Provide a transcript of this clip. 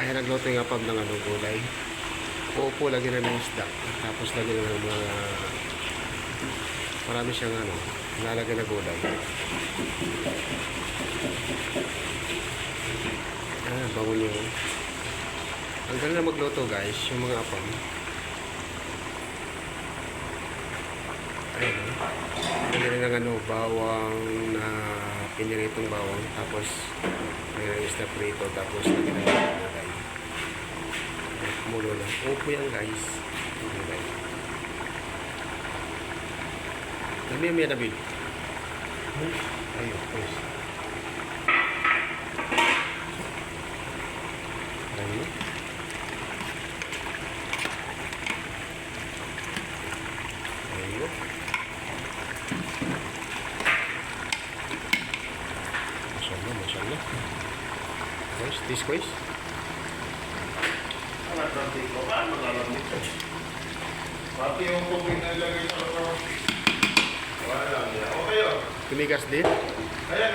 Kaya nagluto yung apag ng ano, gulay. Uupo, lagyan na ng isda. Tapos lagyan na ng mga... Marami siyang ano, nalagyan na gulay. Ah, bango niyo. Ang galing na magluto guys, yung mga apam. Ayan o. Lagyan ng ano, bawang na piniritong bawang. Tapos, lagyan ng isda prito. Tapos, lagyan ng gulay. Mulo lang. Upo yan guys. Gulay. Dami yung may nabil. Ayun, please. Ayun. Ayun. Masyaallah, masyaallah. Guys, this guys. Ko ko. Pati yung tubig na ilagay sa loob. Wala lang yan. Okay. Tumigas din. Ayan.